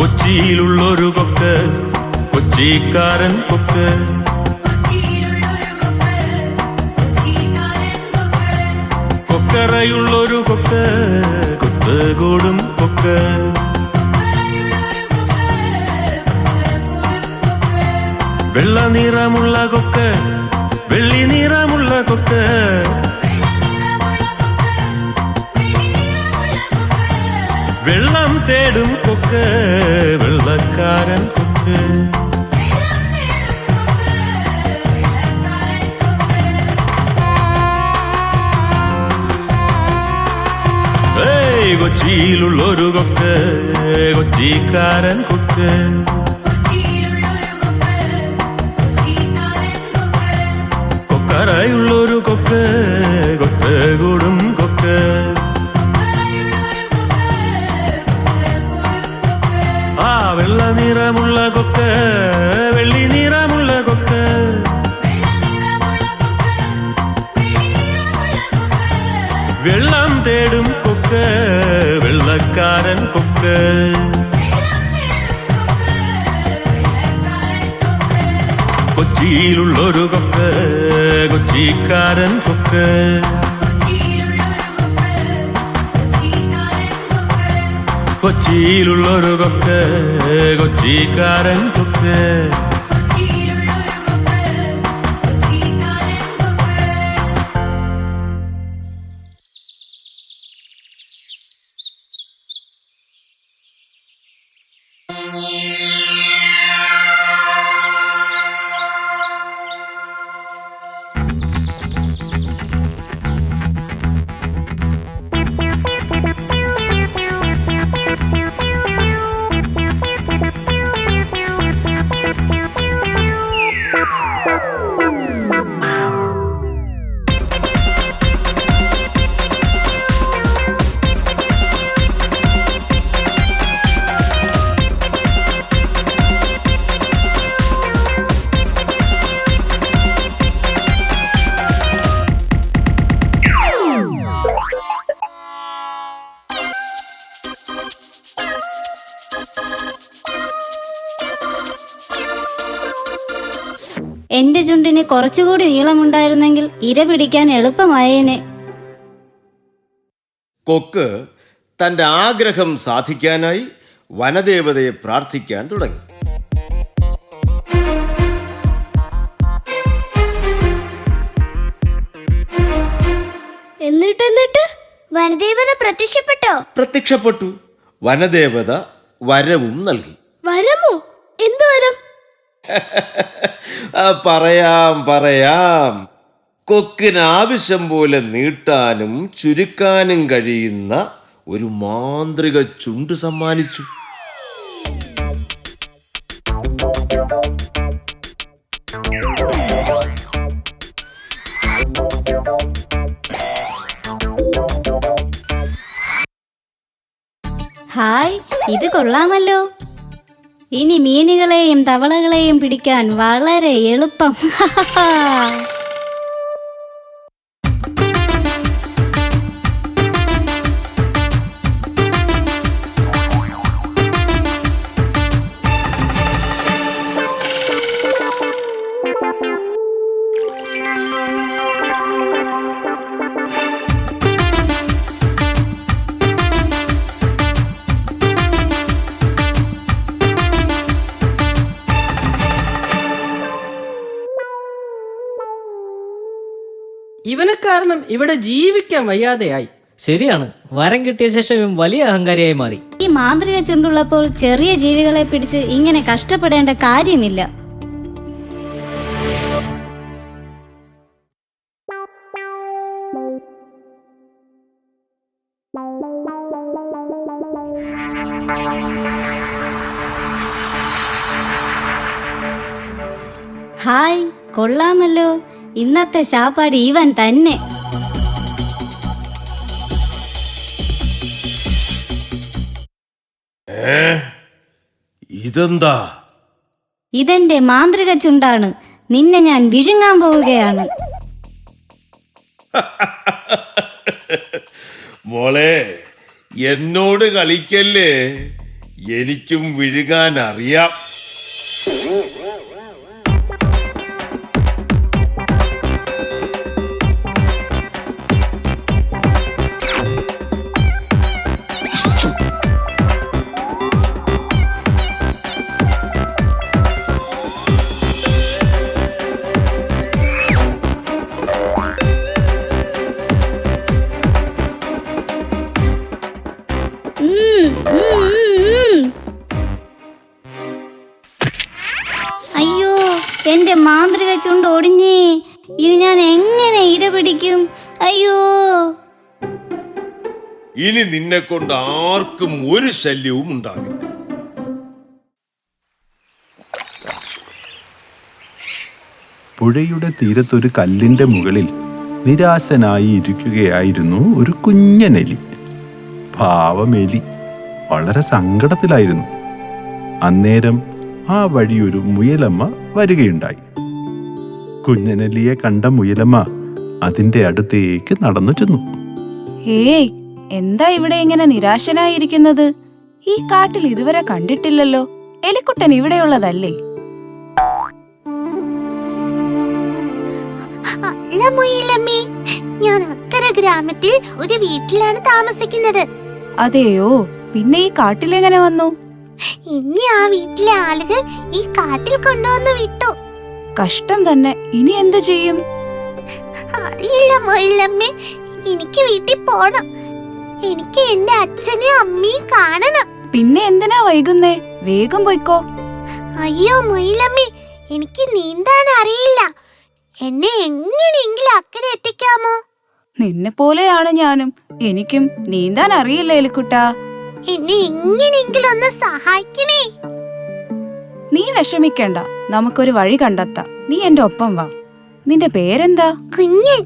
കൊച്ചിയിലുള്ളൊരു കൊക്ക് കൊച്ചിക്കാരൻ കൊക്ക്. കൊക്കറയുള്ളൊരു കൊക്ക് കൊത്തുകൂടും കൊക്ക്. വെള്ള നിറമുള്ള കൊക്ക് വെള്ളി നിറമുള്ള കൊക്ക്. വെള്ളം തേടും കൊക്ക് വെള്ളക്കാരൻ കൊക്ക്. കൊച്ചിയിലുള്ളൊരു കൊക്ക് കൊച്ചിക്കാരൻ കൊക്ക്. കൊക്കറയുള്ളൊരു നിറമുള്ള കൊക്ക് വെള്ളി നിറമുള്ള കൊക്ക് വെള്ളം തേടും കൊക്ക് വെള്ളക്കാരൻ കൊക്ക് കൊച്ചിയിലുള്ളൊരു കൊക്ക് കൊച്ചിക്കാരൻ കൊക്ക് കൊച്ചിയിലുള്ളൊരു കൊക്ക് കൊച്ചിക്കാരൻ കൊക്ക്. എന്റെ ചുണ്ടിന് കുറച്ചുകൂടി നീളമുണ്ടായിരുന്നെങ്കിൽ ഇര പിടിക്കാൻ എളുപ്പമായേനെ. കൊക്ക് തന്റെ ആഗ്രഹം സാധിക്കാനായി വനദേവതയെ പ്രാർത്ഥിക്കാൻ തുടങ്ങി. എന്നിട്ട് എന്നിട്ട് വനദേവത പ്രത്യക്ഷപ്പെട്ടോ? പ്രത്യക്ഷപ്പെട്ടു. വനദേവത വരവും നൽകി. വരമോ? എന്ത് വരം? പറയാം പറയാം. കൊക്കിന് ആവശ്യം പോലെ നീട്ടാനും ചുരുക്കാനും കഴിയുന്ന ഒരു മാന്ത്രിക ചുണ്ട് സമ്മാനിച്ചു. ഹായ് ഇത് കൊള്ളാമല്ലോ. ഇനി മീനുകളെയും തവളകളെയും പിടിക്കാൻ വളരെ എളുപ്പം. കാരണം ഇവിടെ ജീവിക്കാൻ വയ്യാതെയായി. ശരിയാണ്. വരം കിട്ടിയ ശേഷം ഇവൻ വലിയ അഹങ്കാരിയായി മാറി. ഈ മാന്ത്രിക ചുണ്ടുള്ളപ്പോൾ ചെറിയ ജീവികളെ പിടിച്ച് ഇങ്ങനെ കഷ്ടപ്പെടേണ്ട കാര്യമില്ല. ഹായ് കൊള്ളാമല്ലോ. ഇന്നത്തെ ശാപ്പാട് ഇവൻ തന്നെ. ഇതെന്താ? ഇതെന്റെ മാന്ത്രിക ചുണ്ടാണ്. നിന്നെ ഞാൻ വിഴുങ്ങാൻ പോവുകയാണ്. മോളെ എന്നോട് കളിക്കല്ലേ? എനിക്കും വിഴുകാൻ അറിയാം എന്റെ മാന്ത്രിക ചുണ്ട് ഒടിഞ്ഞേ. ഇത് ഞാൻ എങ്ങനെ ഇര പിടിക്കും? അയ്യോ. ഇനി നിന്നെ കൊണ്ട് ആർക്കും ഒരു ശല്യവും ഉണ്ടാകില്ല. പുഴയുടെ തീരത്തൊരു കല്ലിന്റെ മുകളിൽ നിരാശനായി ഇരിക്കുകയായിരുന്നു ഒരു കുഞ്ഞനെലി. പാവമെലി വളരെ സങ്കടത്തിലായിരുന്നു. അന്നേരം ആ വഴി ഒരു മുയലമ്മ വരികയുണ്ടായി. കുഞ്ഞനലിയെ കണ്ട മുയലമ്മ അതിന്റെ അടുത്തേക്ക് നടന്നു ചെന്നു. ഏയ് എന്താ ഇവിടെ ഇങ്ങനെ നിരാശനായിരിക്കുന്നത്? ഈ കാട്ടിൽ ഇതുവരെ കണ്ടിട്ടില്ലല്ലോ. എലിക്കുട്ടൻ ഇവിടെയുള്ളതല്ലേ? അല്ല മുയിലമ്മേ ഞാൻ അക്കര ഗ്രാമത്തിൽ ഒരു വീട്ടിലാണ് താമസിക്കുന്നത്. അതെയോ? പിന്നെ ഈ കാട്ടിലെങ്ങനെ വന്നു? ഇനി ആ വീട്ടിലെ ആളുകൾ ഈ കാട്ടിൽ കൊണ്ടുവന്ന് വിട്ടു. കഷ്ടം തന്നെ. ഇനി എന്ത് ചെയ്യും? അറിയില്ല മൊയിലമ്മേ. എനിക്ക് വീട്ടിൽ പോണം. എനിക്ക് എന്റെ അച്ഛനെയും അമ്മയും കാണണം. പിന്നെ എന്തിനാ വൈകുന്നേ? വേഗം പോയിക്കോ. അയ്യോ മൊയിലമ്മേ എനിക്ക് നീന്താൻ അറിയില്ല. എന്നെ എങ്ങനെയെങ്കിലും അക്കരെ എത്തിക്കാമോ? നിന്നെ പോലെയാണ് ഞാനും. എനിക്കും നീന്താൻ അറിയില്ല എലിക്കുട്ടാ. എന്നെ എങ്ങനെയെങ്കിലും ഒന്ന് സഹായിക്കണേ. നീ വിഷമിക്കണ്ട. നമുക്കൊരു വഴി കണ്ടെത്താം. നീ എന്റെ ഒപ്പം വാ. നിന്റെ പേരെന്താ? കുഞ്ഞൻ.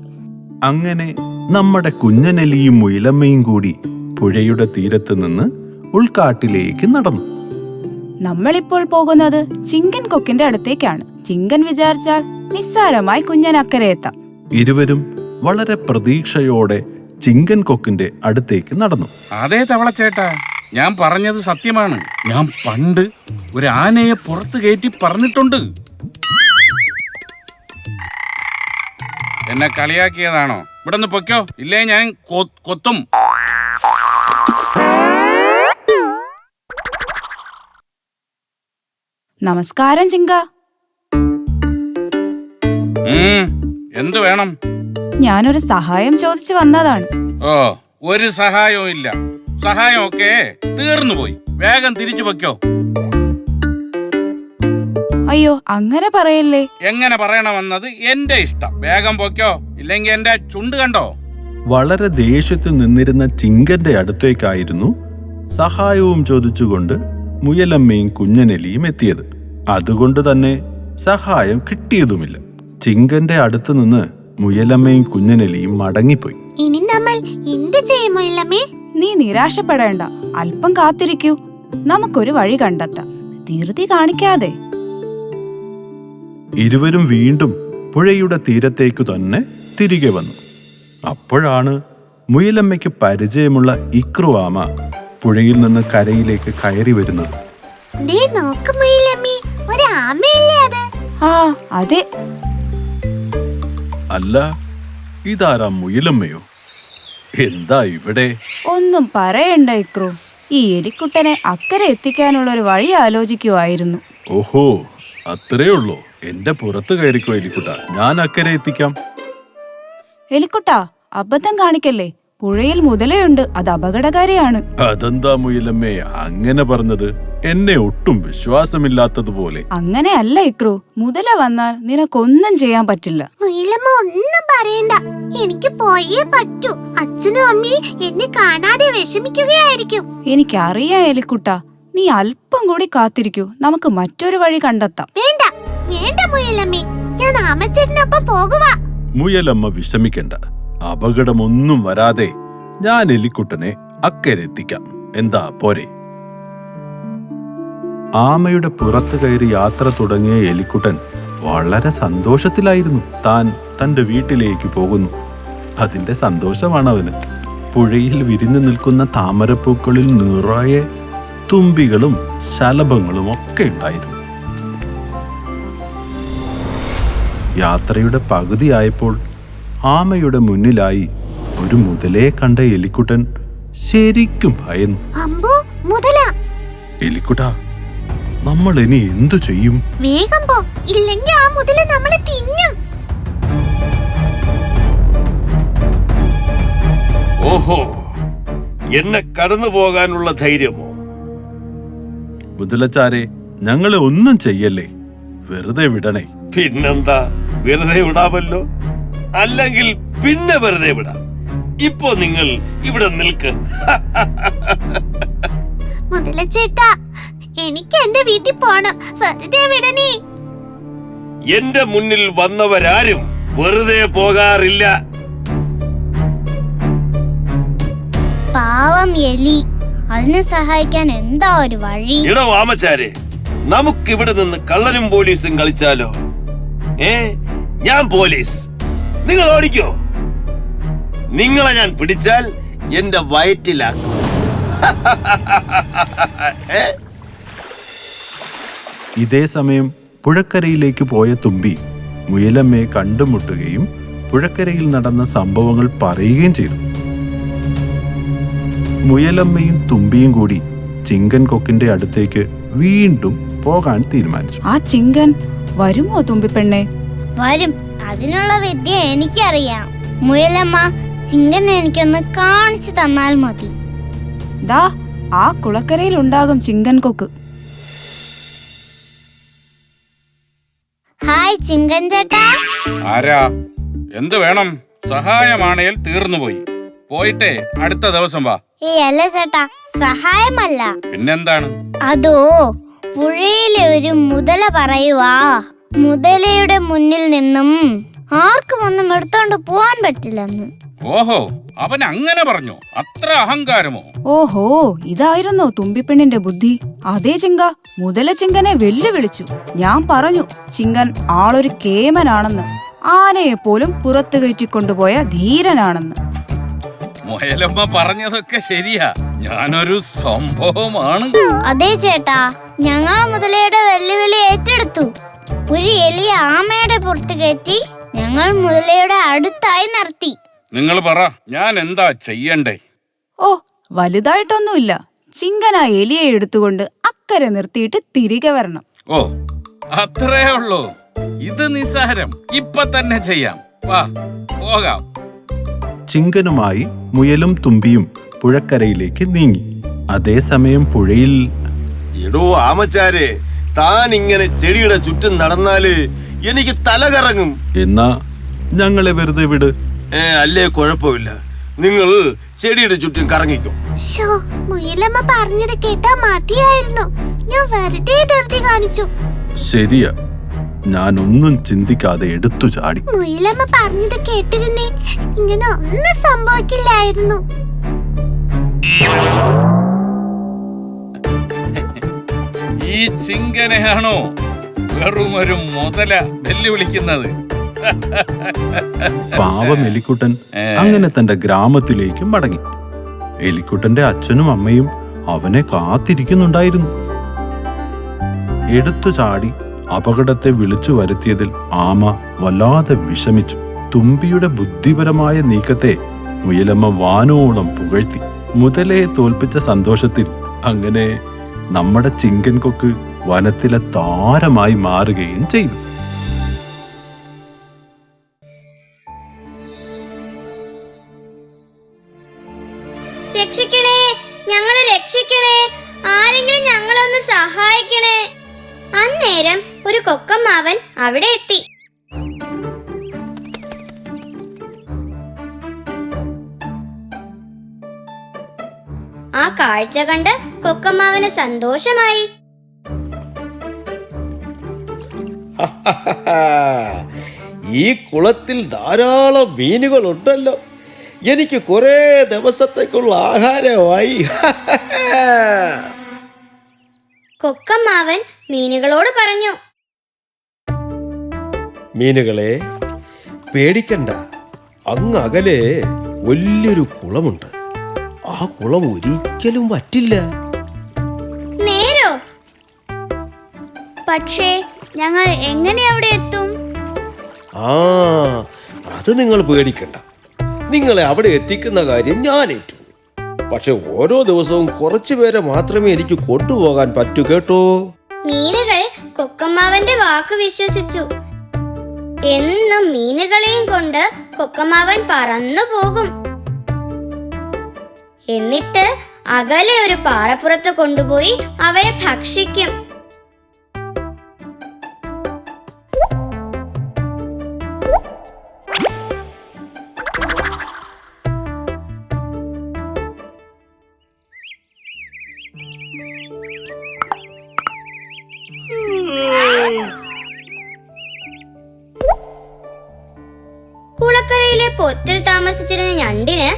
അങ്ങനെ നമ്മുടെ കുഞ്ഞനലിയും മുയലമ്മയും കൂടി പുഴയുടെ തീരത്ത് നിന്ന് ഉൾക്കാട്ടിലേക്ക് നടന്നു. നമ്മളിപ്പോൾ പോകുന്നത് ചിങ്കൻ കൊക്കിന്റെ അടുത്തേക്കാണ്. ചിങ്കൻ വിചാരിച്ചാൽ നിസ്സാരമായി കുഞ്ഞൻ അക്കരെ എത്താം. ഇരുവരും വളരെ പ്രതീക്ഷയോടെ ചിങ്കൻ കൊക്കിന്റെ അടുത്തേക്ക് നടന്നു. അതേ തവളച്ചേട്ടാ ഞാൻ പറഞ്ഞത് സത്യമാണ്. ഞാൻ പണ്ട് ഒരു ആനയെ പുറത്ത് കയറ്റി പറഞ്ഞിട്ടുണ്ട്. എന്നെ കളിയാക്കിയതാണോ? ഇവിടെ നിന്ന് പൊയ്ക്കോ. ഇല്ലേ ഞാൻ കൊത്തും. നമസ്കാരം ചിങ്ക. എന്ത് വേണം? ഞാനൊരു സഹായം ചോദിച്ചു വന്നതാണ്. ഓ ഒരു സഹായവും ഇല്ല. സഹായമൊക്കെ തീർന്നു പോയി. വേഗം തിരിച്ചു വെക്കോ അയ്യോ അങ്ങനെ പറയല്ലേ? എങ്ങനെ പറയണമെന്നത് എന്റെ ഇഷ്ടം. വേഗം പോക്കോ ഇല്ലെങ്കിൽ എന്റെ ചുണ്ട് കണ്ടോ? വളരെ ദേഷ്യത്തിൽ നിന്നിരുന്ന ചിങ്കന്റെ അടുത്തേക്കായിരുന്നു സഹായവും ചോദിച്ചുകൊണ്ട് മുയലമ്മയും കുഞ്ഞനെലിയും എത്തിയത്. അതുകൊണ്ട് തന്നെ സഹായം കിട്ടിയതുമില്ല. ചിങ്കന്റെ അടുത്ത് നിന്ന് മുയലമ്മയും കുഞ്ഞനലിയും മടങ്ങിപ്പോയി. ഇനി നമ്മൾ എന്ത് ചെയ്യും മുയലമ്മേ? നീ നിരാശപ്പെടേണ്ട. അല്പം കാത്തിരിക്കൂ. നമുക്കൊരു വഴി കണ്ടെത്താം. ധീർതി കാണിക്കാതെ. ഇരുവരും വീണ്ടും പുഴയുടെ തീരത്തേക്കു തന്നെ തിരികെ വന്നു. അപ്പോഴാണ് മുയലമ്മയ്ക്ക് പരിചയമുള്ള ഇക്രുവാമ പുഴയിൽ നിന്ന് കരയിലേക്ക് കയറി വരുന്നത്. ദേ നോക്ക് മുയിലമ്മേ ഒരു ആമയല്ലേ അത്? ആ അതെ അല്ല ഇതാരാ മുയിലമ്മയോ? എന്താ ഇവിടെ? ഒന്നും പറയണ്ട ഇക്രു. ഈ എലിക്കുട്ടനെ അക്കരെ എത്തിക്കാനുള്ള ഒരു വഴി ആലോചിക്കുമായിരുന്നു ഓഹോ അത്രേ ഉള്ളൂ. എന്റെ പുറത്ത് കയറിക്കോ എലിക്കുട്ട. ഞാൻ അക്കരെ എത്തിക്കാം. എലിക്കുട്ട അബദ്ധം കാണിക്കല്ലേ? പുഴയിൽ മുതലയുണ്ട്. അത് അപകടകാരിയാണ്. അതെന്താ മുയിലമ്മേ അങ്ങനെ പറഞ്ഞത്? എന്നെ ഒട്ടും വിശ്വാസമില്ലാത്തതുപോലെ. അങ്ങനെയല്ല ഇക്രു. മുതല വന്നാൽ നിനക്കൊന്നും ചെയ്യാൻ പറ്റില്ല. മുയിലമ്മ ഒന്നും പറയണ്ട. എനിക്ക് പോയേ പറ്റൂ. അച്ഛനും അമ്മയും എന്നെ കാണാതെ വിഷമിക്കുകയായിരിക്കും. എനിക്കറിയാം എലിക്കുട്ട. നീ അല്പം കൂടി കാത്തിരിക്കൂ. നമുക്ക് മറ്റൊരു വഴി കണ്ടെത്താം. വേണ്ട. വേണ്ട മുയലമ്മേ. ഞാൻ ആമച്ചേട്ടനൊപ്പം പോകുക മുയലമ്മ വിഷമിക്കണ്ട. അപകടമൊന്നും വരാതെ ഞാൻ എലിക്കുട്ടനെ അക്കരെത്തിക്കാം എന്താ പോരെ? ആമയുടെ പുറത്തു കയറി യാത്ര തുടങ്ങിയ എലിക്കുട്ടൻ വളരെ സന്തോഷത്തിലായിരുന്നു. താൻ തന്റെ വീട്ടിലേക്ക് പോകുന്നു. അതിന്റെ സന്തോഷമാണ് അവന് പുഴയിൽ വിരിഞ്ഞു നിൽക്കുന്ന താമരപ്പൂക്കളിൽ നിറയെ തുമ്പികളും ശലഭങ്ങളും ഒക്കെ ഉണ്ടായിരുന്നു. യാത്രയുടെ പകുതിയായപ്പോൾ ആമയുടെ മുന്നിലായി ഒരു മുതലയെ കണ്ട എലിക്കുട്ടൻ ശരിക്കും ഭയന്നു. എലിക്കുട്ടാ നമ്മൾ ഇനി എന്തു ചെയ്യും? വേഗം പോ. ഇല്ലെങ്കിൽ ആ മുതല നമ്മളെ തിന്നും. ഓഹോ എന്നെ കടന്നു പോകാനുള്ള ധൈര്യമോ? മുതലച്ചാരെ ഞങ്ങളെ ഒന്നും ചെയ്യല്ലേ? വെറുതെ വിടണേ. പിന്നെന്താ? വെറുതെ വിടാമല്ലോ? അല്ലെങ്കിൽ പിന്നെ വെറുതെ വിടാം. ഇപ്പോ നിങ്ങൾ ഇവിടെ നിൽക്ക്. മുതല ചേട്ടാ എനിക്ക് എന്റെ വീട്ടിൽ പോണം വെറുതെ വിടണേ എന്റെ മുന്നിൽ വന്നവരാരും വെറുതെ പോകാറില്ല പാവം എലി അതിനെ സഹായിക്കാൻ എന്താ ഒരു വഴി ഇടോ വാമച്ചാരെ നമുക്ക് ഇവിടെ നിന്ന് കള്ളനും പോലീസും കളിച്ചാലോ ഏ ഞാൻ പോലീസ് നിങ്ങൾ ഓടിക്കോ നിങ്ങളെ ഞാൻ പിടിച്ചാൽ എന്റെ വയറ്റിലാക്കും ഇതേ സമയം പുഴക്കരയിലേക്ക് പോയ തുമ്പി മുയലമ്മയെ കണ്ടുമുട്ടുകയും പുഴക്കരയിൽ നടന്ന സംഭവങ്ങൾ പറയുകയും ചെയ്തു. മുയലമ്മയും തുമ്പിയും കൂടി ചിങ്കൻ കൊക്കിന്റെ അടുത്തേക്ക് വീണ്ടും പോകാൻ തീരുമാനിച്ചു. ആ ചിങ്കൻ വരുമോ തുമ്പി പെണ്ണെ വരും. അതിനുള്ള വിദ്യ എനിക്കറിയാം. മുയലമ്മ ചിങ്കൻ എനിക്കൊന്ന് കാണിച്ചു തന്നാൽ മതി. ദാ ആ കുളക്കരയിൽ ഉണ്ടാകും ചിങ്കൻ കൊക്ക്. ഹായ് ചിങ്കൻ ചേട്ടാ. ആരാ? എന്ത് വേണം? സഹായമാണേൽ തീർന്നുപോയി പോയിട്ടേ അടുത്ത ദിവസം വാ. ഏ അല്ല ചേട്ടാ സഹായമല്ല. പിന്നെന്താണ്? അതോ പുഴയിലെ ഒരു മുതല പറയുവാ. മുതലയുടെ മുന്നിൽ നിന്നും ആർക്കും ഒന്നും എടുത്തോണ്ട് പോവാൻ പറ്റില്ലെന്ന്. ഓഹോ അവൻ അങ്ങനെ പറഞ്ഞു. അത്ര അഹങ്കാരമോ? ഓഹോ ഇതായിരുന്നോ തുമ്പിപ്പെണ്ണിന്റെ ബുദ്ധി. അതേ ചിങ്ക മുതല ചിങ്കനെ വെല്ലുവിളിച്ചു. ഞാൻ പറഞ്ഞു ചിങ്കൻ ആളൊരു കേമനാണെന്ന്. ആനയെ പോലും പുറത്തു കയറ്റിക്കൊണ്ടുപോയ ധീരനാണെന്ന്. മുയലമ്മ പറഞ്ഞതൊക്കെ ശരിയാ. ഞാനൊരു സംഭവമാണ്. അതെ ചേട്ടാ ഞങ്ങൾ മുതലയുടെ വെല്ലുവിളി ഏറ്റെടുത്തു. ഒരു എലിയ ആമയുടെ പുറത്ത് കയറ്റി ഞങ്ങൾ മുതലയുടെ അടുത്തായി നിർത്തി. നിങ്ങൾ പറ ഞാൻ എന്താ ചെയ്യണ്ടേ? ഓ വലുതായിട്ടൊന്നുമില്ല. ചിങ്കന എലിയെ എടുത്തുകൊണ്ട് അക്കരെ നിർത്തിയിട്ട് തിരികെ വരണം. ഓ അത്രേ ഉള്ളൂ. ഇത് നിസ്സാരം. ഇപ്പൊ തന്നെ ചെയ്യാം. വാ പോകാം. ചിങ്കനുമായി മുയലും തുമ്പിയും പുഴക്കരയിലേക്ക് നീങ്ങി. അതേസമയം പുഴയിൽ എടോ ആമച്ചാരെ താൻ ഇങ്ങനെ ചെടിയുടെ ചുറ്റും നടന്നാൽ എനിക്ക് തലകറങ്ങും. എന്നാ ഞങ്ങളെ വെറുതെ വിട്. അല്ലേ കുഴപ്പമില്ല. നിങ്ങൾ ചെടിയുടെ ചുറ്റും കറങ്ങിക്കോ. ശോ, മുയലമ്മ പറഞ്ഞത് കേട്ടാ മതിയായിരുന്നു. ഞാൻ വെറുതെ ധൃതി കാണിച്ചു. ശരിയാ. ഒന്നും ചിന്തിക്കാതെ എടുത്തു ചാടി. മുയലമ്മ പറഞ്ഞത് കേട്ടിരുന്നേ ഇങ്ങനെ ഒന്നും സംഭവിക്കില്ലായിരുന്നു. ഈ ചിങ്കനെയാണോ വെറുമൊരു മുതല വെല്ലുവിളിക്കുന്നത്? പാവം എലിക്കുട്ടൻ അങ്ങനെ തന്റെ ഗ്രാമത്തിലേക്കും മടങ്ങി. എലിക്കുട്ടന്റെ അച്ഛനും അമ്മയും അവനെ കാത്തിരിക്കുന്നുണ്ടായിരുന്നു. എടുത്തു ചാടി അപകടത്തെ വിളിച്ചു വരുത്തിയതിൽ ആമ വല്ലാതെ വിഷമിച്ചു. തുമ്പിയുടെ ബുദ്ധിപരമായ നീക്കത്തെ മുയലമ്മ വാനോളം പുകഴ്ത്തി. മുതലയെ തോൽപ്പിച്ച സന്തോഷത്തിൽ അങ്ങനെ നമ്മുടെ ചിങ്കൻ കൊക്ക് വനത്തിലെ താരമായി മാറുകയും ചെയ്തു. കാഴ്ച കണ്ട് കൊക്കമ്മാവന് സന്തോഷമായി. ഈ കുളത്തിൽ ധാരാളം മീനുകളുണ്ടല്ലോ. എനിക്ക് കുറേ ദിവസത്തേക്കുള്ള ആഹാരമായി. കൊക്കമ്മാവൻ മീനുകളോട് പറഞ്ഞു. മീനുകളെ പേടിക്കണ്ട. അങ്ങ് അകലെ വലിയൊരു കുളമുണ്ട്. ആ കുളം ഒരിക്കലും വറ്റില്ല. പക്ഷേ ഞങ്ങൾ എങ്ങനെ അവിടെ എത്തും? ആ അത് നിങ്ങൾ പേടിക്കണ്ട. നിങ്ങളെ അവിടെ എത്തിക്കുന്ന കാര്യം ഞാൻ ഏറ്റു. പക്ഷെ ഓരോ ദിവസവും കുറച്ചു പേരെ മാത്രമേ എനിക്ക് കൊണ്ടുപോകാൻ പറ്റൂ കേട്ടോ? മീനുകൾ കൊക്കമ്മാവന്റെ വാക്ക് വിശ്വസിച്ചു. എന്നും മീനുകളെയും കൊണ്ട് കൊക്കമാവൻ പറന്നു പോകും എന്നിട്ട് അകലെ ഒരു പാറപ്പുറത്ത് കൊണ്ടുപോയി അവയെ ഭക്ഷിക്കും. കുളക്കരയിലെ പൊത്തിൽ താമസിച്ചിരുന്ന ഞണ്ടിന്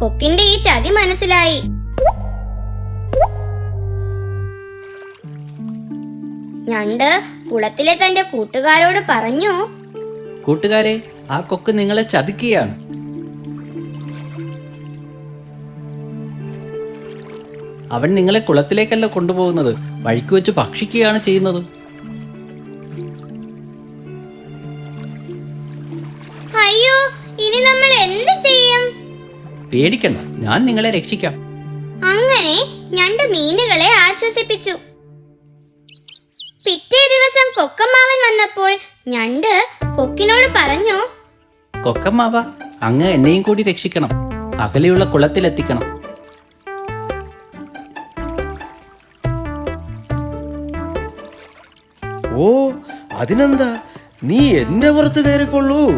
കൊക്കിന്റെ ഈ ചതി മനസ്സിലായി. ഞണ്ട് കുളത്തിലെ തന്റെ കൂട്ടുകാരോട് പറഞ്ഞു. കൂട്ടുകാരെ ആ കൊക്ക് നിങ്ങളെ ചതിക്കുകയാണ്. അവൻ നിങ്ങളെ കുളത്തിലേക്കല്ല കൊണ്ടുപോകുന്നത് വഴിക്ക് വെച്ച് ഭക്ഷിക്കുകയാണ് ചെയ്യുന്നത്. പേടിക്കണ്ട. ഞാൻ നിങ്ങളെ രക്ഷിക്കാം. അങ്ങനെ ഞണ്ട് മീനുകളെ ആശ്വസിപ്പിച്ചു. പിറ്റേ ദിവസം കൊക്കമാവൻ വന്നപ്പോൾ ഞണ്ട് കൊക്കിനോട് പറഞ്ഞു കൊക്കമാവ അങ്ങ് എന്നെയും കൂടി രക്ഷിക്കണം. അകലെയുള്ള കുളത്തിലെത്തിക്കണം. ഓ അതിനെന്താ? നീ എന്റെ പുറത്ത് കയറിക്കൊള്ളൂ.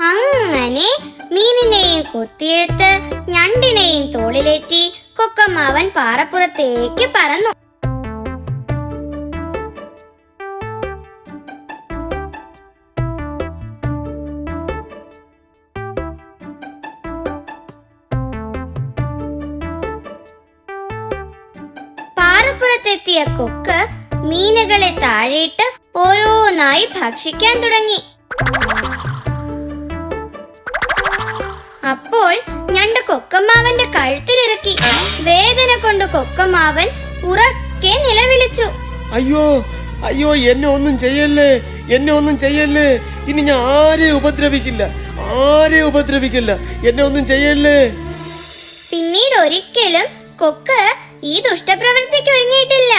അങ്ങനെ മീനിനെയും കൊത്തിയെടുത്ത് ഞണ്ടിനെയും തോളിലേറ്റി കൊക്കമ്മാവൻ പാറപ്പുറത്തേക്ക് പറന്നു. പാറപ്പുറത്തെത്തിയ കൊക്ക് മീനുകളെ താഴെയിട്ട് ഓരോന്നായി ഭക്ഷിക്കാൻ തുടങ്ങി. അപ്പോൾ ഞണ്ട് കൊക്കമ്മാവന്റെ കഴുത്തിലിറക്കി വേദന കൊണ്ട് കൊക്കമാവൻ ഉറക്കെ നിലവിളിച്ചു. അയ്യോ അയ്യോ എന്നെ ഒന്നും ചെയ്യല്ലേ എന്നെ ഒന്നും ചെയ്യല്ലേ. ഇനി ഞാൻ ആരെ ഉപദ്രവിക്കില്ല ആരെ ഉപദ്രവിക്കില്ല എന്നെ ഒന്നും ചെയ്യല്ലേ. പിന്നീട് ഒരിക്കലും കൊക്ക് ഈ ദുഷ്ടപ്രവൃത്തിക്ക് ഒരുങ്ങിയിട്ടില്ല.